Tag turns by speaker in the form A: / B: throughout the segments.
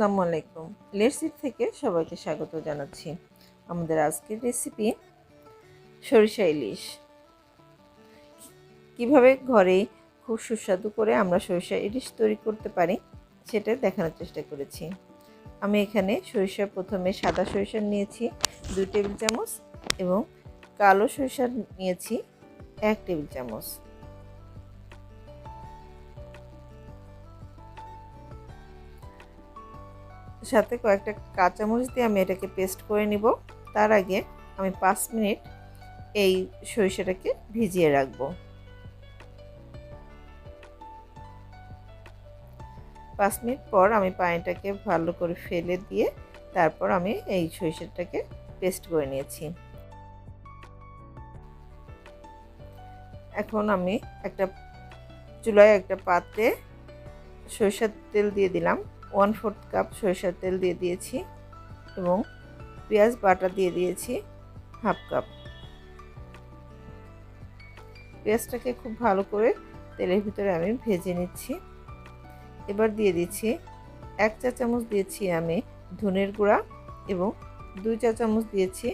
A: আসসালামু আলাইকুম। লেটসিট থেকে সবাইকে স্বাগত জানাচ্ছি। আমাদের আজকের রেসিপি সরিষা ইলিশ। কীভাবে ঘরে খুব সুস্বাদু করে আমরা সরিষা ইলিশ তৈরি করতে পারি, সেটা দেখানোর চেষ্টা করেছি। আমি এখানে সরিষা প্রথমে সাদা সরিষা নিয়েছি, দুই টেবিল চামচ এবং কালো সরিষা নিয়েছি, এক টেবিল চামচ। সাথে কয়েকটা কাঁচামরিচ দিয়ে আমি এটাকে পেস্ট করে নিব। তার আগে আমি পাঁচ মিনিট এই সরিষাটাকে ভিজিয়ে রাখব। পাঁচ মিনিট পর আমি পানিটাকে ভালো করে ফেলে দিয়ে তারপর আমি এই সরিষাটাকে পেস্ট করে নিয়েছি। এখন আমি একটা চুলায় একটা পাত্রে সরিষার তেল দিয়ে দিলাম। ওয়ান ফোর্থ কাপ সরিষার তেল দিয়ে দিয়েছি এবং পেঁয়াজ বাটা দিয়ে দিয়েছি হাফ কাপ পেঁয়াজটাকে খুব ভালো করে তেলের ভিতরে আমি ভেজে নিচ্ছি। এবার দিয়ে দিচ্ছি এক চা চামচ দিয়েছি আমি ধনের গুঁড়া এবং দুই চা চামচ দিয়েছি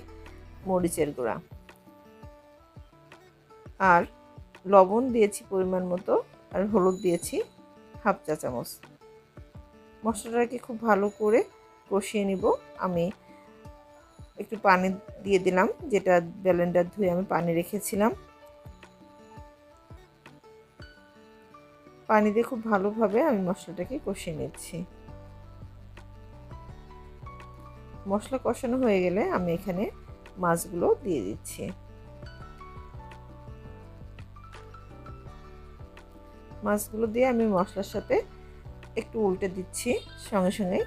A: মরিচের গুঁড়া। আর লবণ দিয়েছি পরিমাণ মতো আর হলুদ দিয়েছি হাফ চা চামচ। মশলাটাকে খুব ভালো করে কষিয়ে নিব। আমি একটু পানি দিয়ে দিলাম, যেটা ব্যালেন্ডার ধুয়ে আমি পানি রেখেছিলাম। পানি দিয়ে খুব ভালোভাবে আমি মশলাটাকে কষিয়ে নিচ্ছি। মশলা কষানো হয়ে গেলে আমি এখানে মাছগুলো দিয়ে দিচ্ছি। মাছগুলো দিয়ে আমি মশলার সাথে একটু উল্টে দিচ্ছি সঙ্গে সঙ্গে।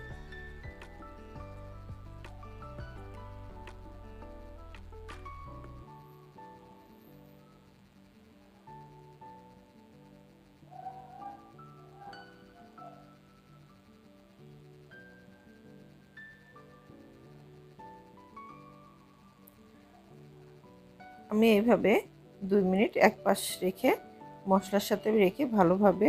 A: আমি এইভাবে দুই মিনিট এক পাশ রেখে মশলার সাথে রেখে ভালোভাবে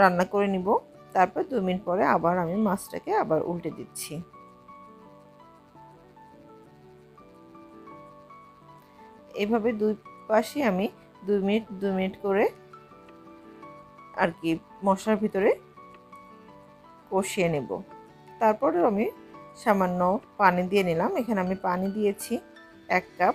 A: রান্না করে নিব। তারপর দু মিনিট পরে আবার আমি মাছটাকে আবার উল্টে দিচ্ছি। এভাবে দুই পাশে আমি দুই মিনিট, দু মিনিট করে আর কি মশলার ভিতরে কষিয়ে নেব। তারপরে আমি সামান্য পানি দিয়ে নিলাম। এখানে আমি পানি দিয়েছি এক কাপ।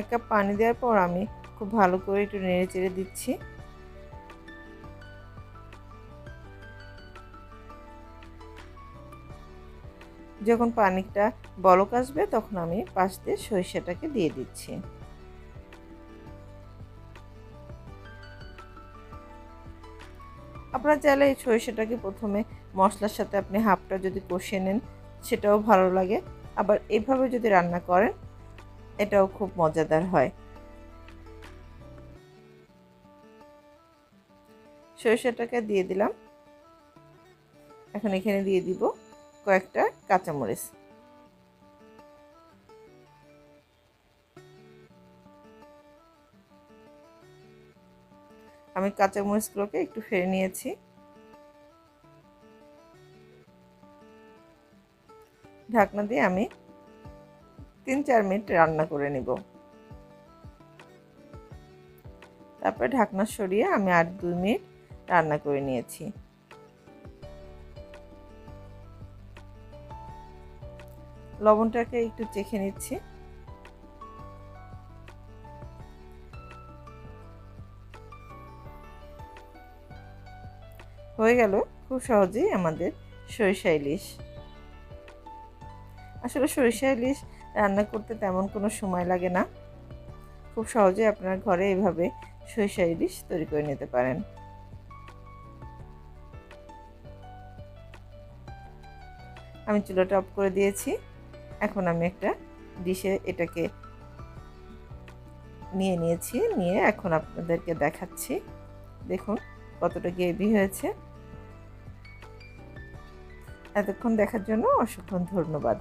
A: এক কাপ পানি দেওয়ার পর আমি খুব ভালো করে একটু নেড়ে চেড়ে দিচ্ছি। যখন পানিটা বলক আসবে, তখন আমি পাশ দিয়ে সরিষাটাকে দিয়ে দিচ্ছি। আপনারা চাইলে এই সরিষাটাকে প্রথমে মশলার সাথে আপনি হাফটা যদি কষিয়ে নেন, সেটাও ভালো লাগে। আবার এইভাবে যদি রান্না করেন এটাও খুব মজাদার হয়। সরিষাটাকে দিয়ে দিলাম। এখন এখানে দিয়ে দিব কয়েকটা কাঁচামরিচ। আমি কাঁচামরিচগুলোকে একটু ফেরে নিয়েছি। ঢাকনা দিয়ে আমি তিন চার মিনিট রান্না করে নিব। তারপরে ঢাকনা সরিয়ে আমি আর দুই মিনিট রান্না করে নিয়েছি। লবণটাকে একটু চেখে নিচ্ছি। হয়ে গেল খুব সহজেই আমাদের সরিষা ইলিশ। আসলে সরিষা ইলিশ রান্না করতে তেমন কোনো সময় লাগে না। খুব সহজে আপনার ঘরে এভাবে সরিষা ইলিশ তৈরি করে নিতে পারেন। আমি চুলোটা অফ করে দিয়েছি। এখন আমি একটা ডিশে এটাকে নিয়ে নিয়েছি, নিয়ে এখন আপনাদেরকে দেখাচ্ছি। দেখুন কতটা গ্রেভি হয়েছে। এতক্ষণ দেখার জন্য অসংখ্য ধন্যবাদ।